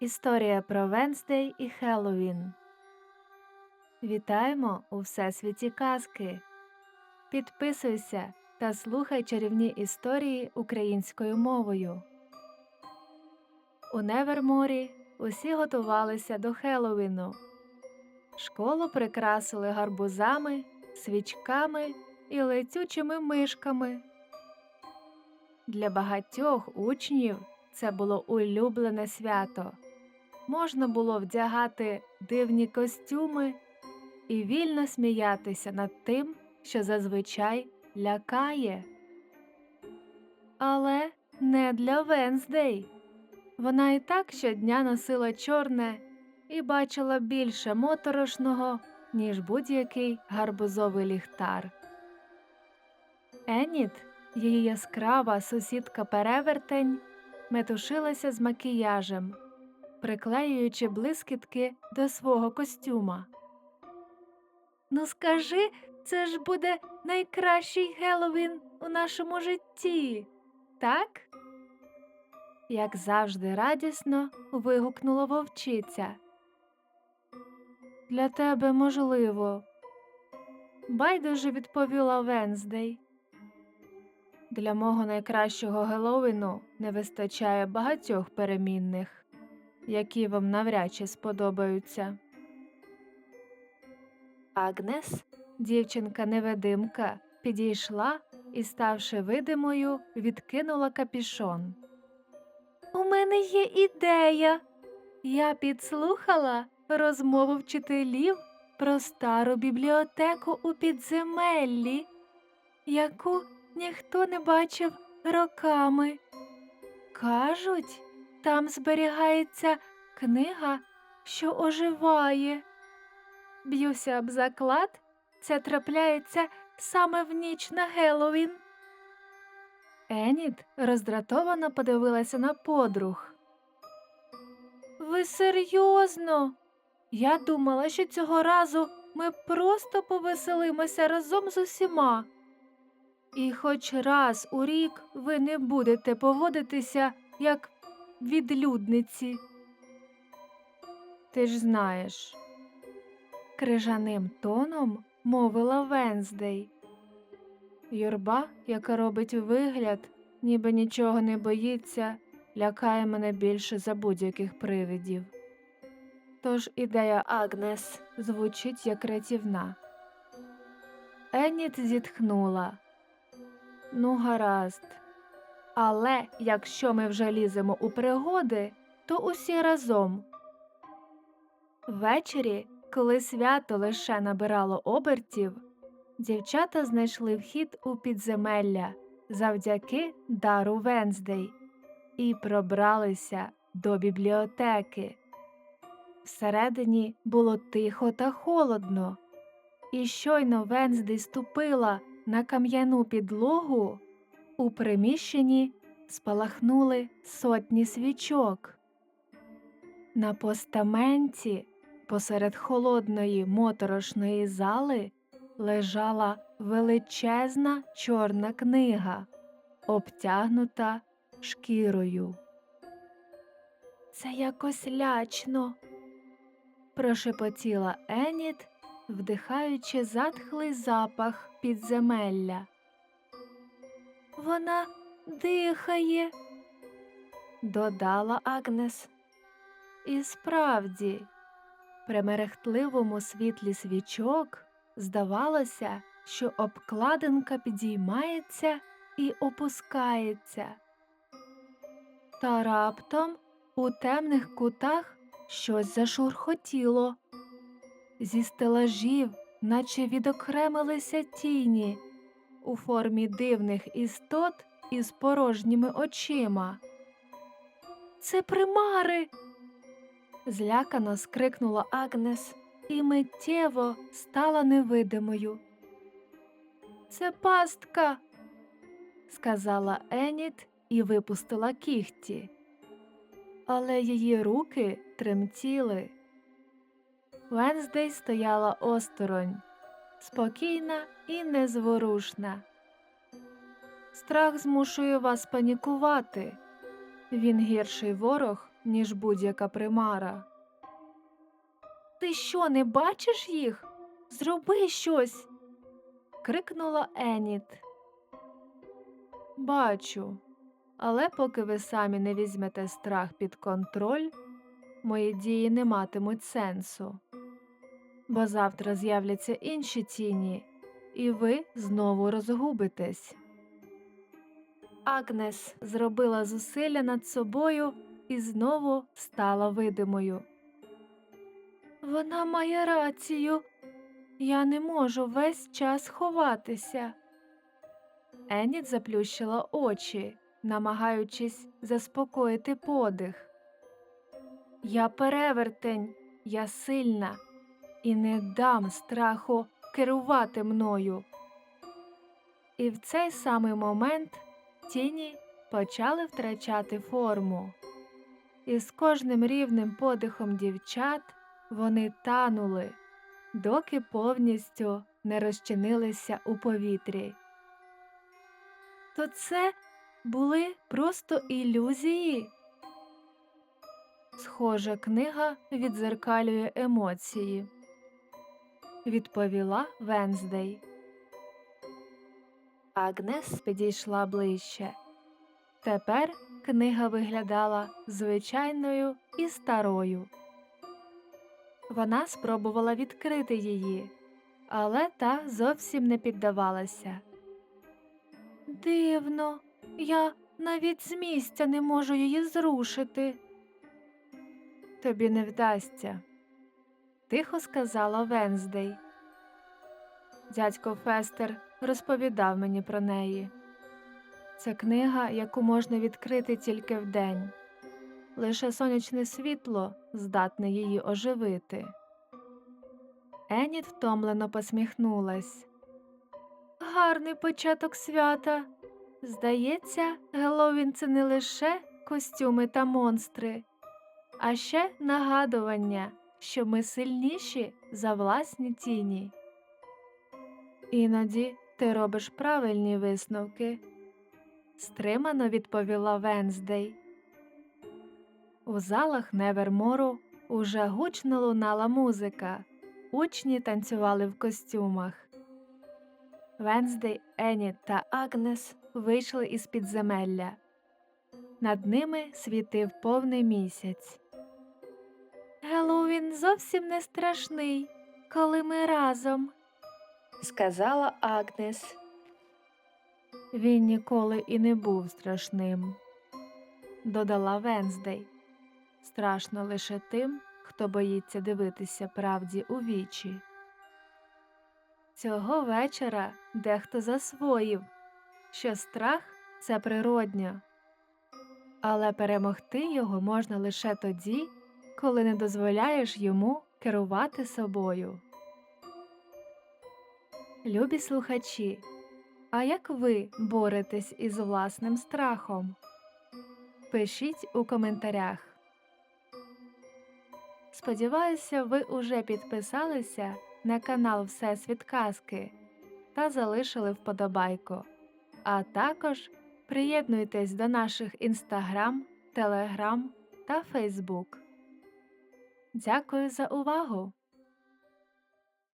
Історія про Венсдей і Хеллоуін. Вітаємо у Всесвіті казки. Підписуйся та слухай чарівні історії українською мовою. У Неверморі усі готувалися до Хеллоуіну. Школу прикрасили гарбузами, свічками і летючими мишками. Для багатьох учнів це було улюблене свято. Можна було вдягати дивні костюми і вільно сміятися над тим, що зазвичай лякає. Але не для Венздей. Вона і так щодня носила чорне і бачила більше моторошного, ніж будь-який гарбузовий ліхтар. Еніт, її яскрава сусідка перевертень, метушилася з макіяжем, приклеюючи блискітки до свого костюма. Ну, скажи, це ж буде найкращий Геловін у нашому житті, так? Як завжди радісно вигукнула вовчиця. Для тебе можливо. Байдуже відповіла Венздей. Для мого найкращого Геловіну не вистачає багатьох перемінних, які вам навряд чи сподобаються. Агнес, дівчинка-невидимка, підійшла і, ставши видимою, відкинула капішон. У мене є ідея. Я підслухала розмову вчителів про стару бібліотеку у підземеллі, яку ніхто не бачив роками. Кажуть, там зберігається книга, що оживає. Б'юся об заклад, це трапляється саме в ніч на Геловін. Еніт роздратовано подивилася на подруг. Ви серйозно? Я думала, що цього разу ми просто повеселимося разом з усіма. І хоч раз у рік ви не будете поводитися як відлюдниці. Ти ж знаєш, крижаним тоном мовила Венздей. Юрба, яка робить вигляд, ніби нічого не боїться, лякає мене більше за будь-яких привидів. Тож ідея Агнес звучить як рятівна. Еніт зітхнула. Ну, гаразд. Але якщо ми вже ліземо у пригоди, то усі разом. Ввечері, коли свято лише набирало обертів, дівчата знайшли вхід у підземелля завдяки дару Венздей і пробралися до бібліотеки. Всередині було тихо та холодно, і щойно Венздей ступила на кам'яну підлогу, у приміщенні спалахнули сотні свічок. На постаменті посеред холодної моторошної зали лежала величезна чорна книга, обтягнута шкірою. Це якось лячно, прошепотіла Еніт, вдихаючи затхлий запах підземелля. Вона дихає, додала Агнес. І справді, при мерехтливому світлі свічок здавалося, що обкладинка підіймається і опускається. Та раптом у темних кутах щось зашурхотіло. Зі стелажів, наче відокремилися тіні у формі дивних істот із порожніми очима. Це примари. злякано скрикнула Агнес і миттєво стала невидимою. Це пастка, сказала Еніт і випустила кігті. Але її руки тремтіли. Венздей стояла осторонь, спокійна і незворушна. Страх змушує вас панікувати. Він гірший ворог, ніж будь-яка примара. Ти що, не бачиш їх? Зроби щось. крикнула Еніт. Бачу, але поки ви самі не візьмете страх під контроль, мої дії не матимуть сенсу. Бо завтра з'являться інші тіні, і ви знову розгубитесь. Агнес зробила зусилля над собою і знову стала видимою. Вона має рацію. Я не можу весь час ховатися. Еніт заплющила очі, намагаючись заспокоїти подих. Я перевертень, я сильна і не дам страху керувати мною. І в цей самий момент тіні почали втрачати форму. І з кожним рівним подихом дівчат вони танули, доки повністю не розчинилися у повітрі. То це були просто ілюзії. Схоже, книга відзеркалює емоції, відповіла Венздей. Агнес підійшла ближче. Тепер книга виглядала звичайною і старою. Вона спробувала відкрити її, але та зовсім не піддавалася. Дивно, я навіть з місця не можу її зрушити. Тобі не вдасться, тихо сказала Венздей. Дядько Фестер розповідав мені про неї. Це книга, яку можна відкрити тільки вдень. Лише сонячне світло здатне її оживити. Еніт втомлено посміхнулась. Гарний початок свята. Здається, Геловін це не лише костюми та монстри, а ще нагадування, що ми сильніші за власні тіні. Іноді ти робиш правильні висновки, стримано відповіла Венздей. У залах Невермору уже гучно лунала музика, учні танцювали в костюмах. Венздей, Еніт та Агнес вийшли із підземелля. Над ними світив повний місяць. Геловін зовсім не страшний, коли ми разом, сказала Агнес. Він ніколи і не був страшним, додала Венздей. Страшно лише тим, хто боїться дивитися правді у вічі. Цього вечора дехто засвоїв, що страх це природньо, але перемогти його можна лише тоді, коли не дозволяєш йому керувати собою. Любі слухачі, а як ви боретесь із власним страхом? Пишіть у коментарях. Сподіваюся, ви уже підписалися на канал Всесвіт Казки та залишили вподобайку. А також приєднуйтесь до наших інстаграм, телеграм та фейсбук. Дякую за увагу!